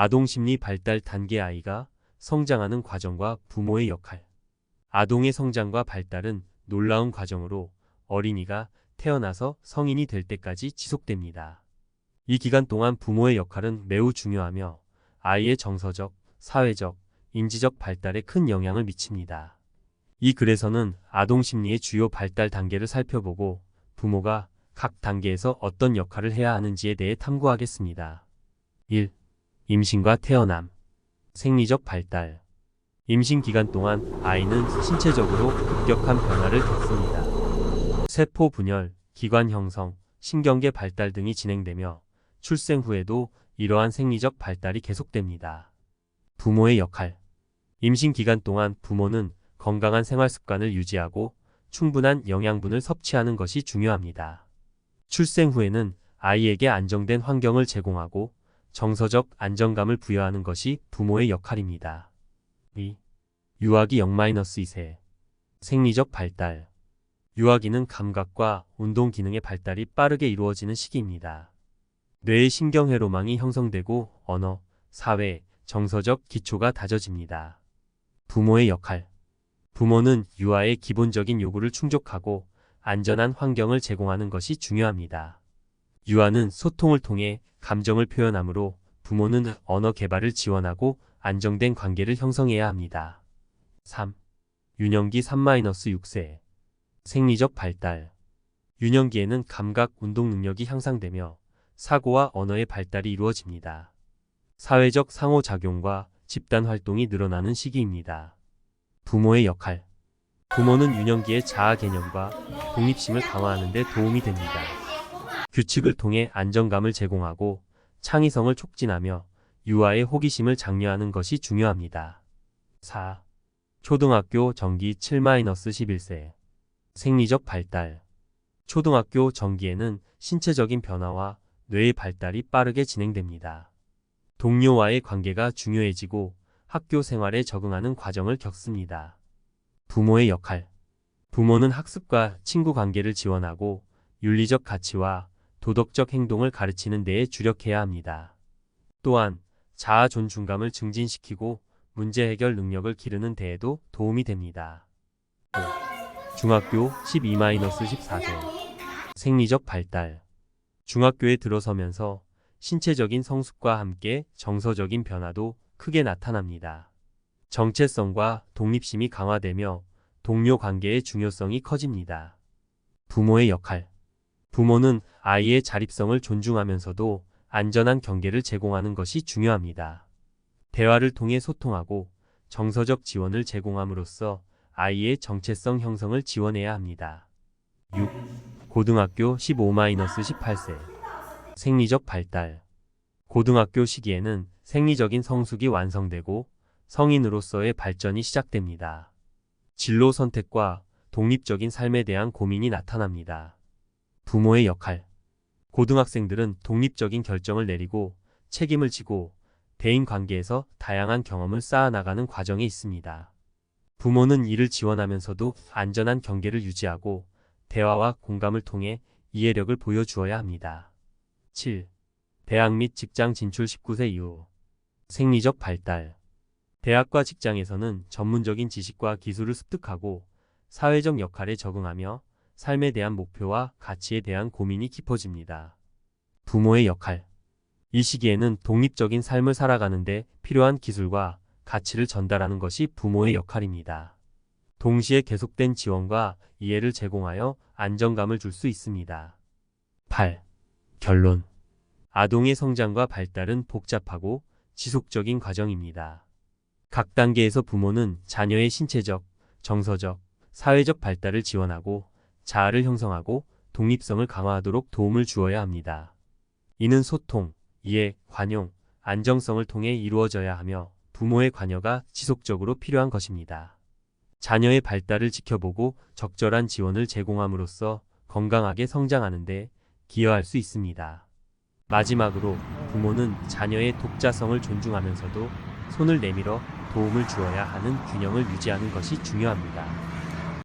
아동 심리 발달 단계 아이가 성장하는 과정과 부모의 역할. 아동의 성장과 발달은 놀라운 과정으로 어린이가 태어나서 성인이 될 때까지 지속됩니다. 이 기간 동안 부모의 역할은 매우 중요하며 아이의 정서적, 사회적, 인지적 발달에 큰 영향을 미칩니다. 이 글에서는 아동 심리의 주요 발달 단계를 살펴보고 부모가 각 단계에서 어떤 역할을 해야 하는지에 대해 탐구하겠습니다. 1. 임신과 태어남. 생리적 발달. 임신 기간 동안 아이는 신체적으로 급격한 변화를 겪습니다. 세포 분열, 기관 형성, 신경계 발달 등이 진행되며 출생 후에도 이러한 생리적 발달이 계속됩니다. 부모의 역할. 임신 기간 동안 부모는 건강한 생활 습관을 유지하고 충분한 영양분을 섭취하는 것이 중요합니다. 출생 후에는 아이에게 안정된 환경을 제공하고 정서적 안정감을 부여하는 것이 부모의 역할입니다. 2. 유아기 0-2세 생리적 발달 유아기는 감각과 운동 기능의 발달이 빠르게 이루어지는 시기입니다. 뇌의 신경회로망이 형성되고 언어, 사회, 정서적 기초가 다져집니다. 부모의 역할 부모는 유아의 기본적인 요구를 충족하고 안전한 환경을 제공하는 것이 중요합니다. 유아는 소통을 통해 감정을 표현하므로 부모는 언어 개발을 지원하고 안정된 관계를 형성해야 합니다. 3. 유년기 3-6세 생리적 발달 유년기에는 감각 운동 능력이 향상되며 사고와 언어의 발달이 이루어집니다. 사회적 상호작용과 집단 활동이 늘어나는 시기입니다. 부모의 역할 부모는 유년기의 자아 개념과 독립심을 강화하는 데 도움이 됩니다. 규칙을 통해 안정감을 제공하고 창의성을 촉진하며 유아의 호기심을 장려하는 것이 중요합니다. 4. 초등학교 정기 7-11세 생리적 발달 초등학교 정기에는 신체적인 변화와 뇌의 발달이 빠르게 진행됩니다. 동료와의 관계가 중요해지고 학교 생활에 적응하는 과정을 겪습니다. 부모의 역할 부모는 학습과 친구 관계를 지원하고 윤리적 가치와 도덕적 행동을 가르치는 데에 주력해야 합니다. 또한 자아 존중감을 증진시키고 문제 해결 능력을 기르는 데에도 도움이 됩니다. 5. 중학교 12-14세 생리적 발달 중학교에 들어서면서 신체적인 성숙과 함께 정서적인 변화도 크게 나타납니다. 정체성과 독립심이 강화되며 동료 관계의 중요성이 커집니다. 부모의 역할 부모는 아이의 자립성을 존중하면서도 안전한 경계를 제공하는 것이 중요합니다. 대화를 통해 소통하고 정서적 지원을 제공함으로써 아이의 정체성 형성을 지원해야 합니다. 6. 고등학교 15-18세 생리적 발달 고등학교 시기에는 생리적인 성숙이 완성되고 성인으로서의 발전이 시작됩니다. 진로 선택과 독립적인 삶에 대한 고민이 나타납니다. 부모의 역할 고등학생들은 독립적인 결정을 내리고 책임을 지고 대인 관계에서 다양한 경험을 쌓아나가는 과정에 있습니다. 부모는 이를 지원하면서도 안전한 경계를 유지하고 대화와 공감을 통해 이해력을 보여주어야 합니다. 7. 대학 및 직장 진출 19세 이후 생리적 발달 대학과 직장에서는 전문적인 지식과 기술을 습득하고 사회적 역할에 적응하며 삶에 대한 목표와 가치에 대한 고민이 깊어집니다. 부모의 역할 이 시기에는 독립적인 삶을 살아가는데 필요한 기술과 가치를 전달하는 것이 부모의 역할입니다. 동시에 계속된 지원과 이해를 제공하여 안정감을 줄 수 있습니다. 8. 결론 아동의 성장과 발달은 복잡하고 지속적인 과정입니다. 각 단계에서 부모는 자녀의 신체적, 정서적, 사회적 발달을 지원하고 자아를 형성하고 독립성을 강화하도록 도움을 주어야 합니다. 이는 소통, 이해, 관용, 안정성을 통해 이루어져야 하며 부모의 관여가 지속적으로 필요한 것입니다. 자녀의 발달을 지켜보고 적절한 지원을 제공함으로써 건강하게 성장하는 데 기여할 수 있습니다. 마지막으로 부모는 자녀의 독자성을 존중하면서도 손을 내밀어 도움을 주어야 하는 균형을 유지하는 것이 중요합니다.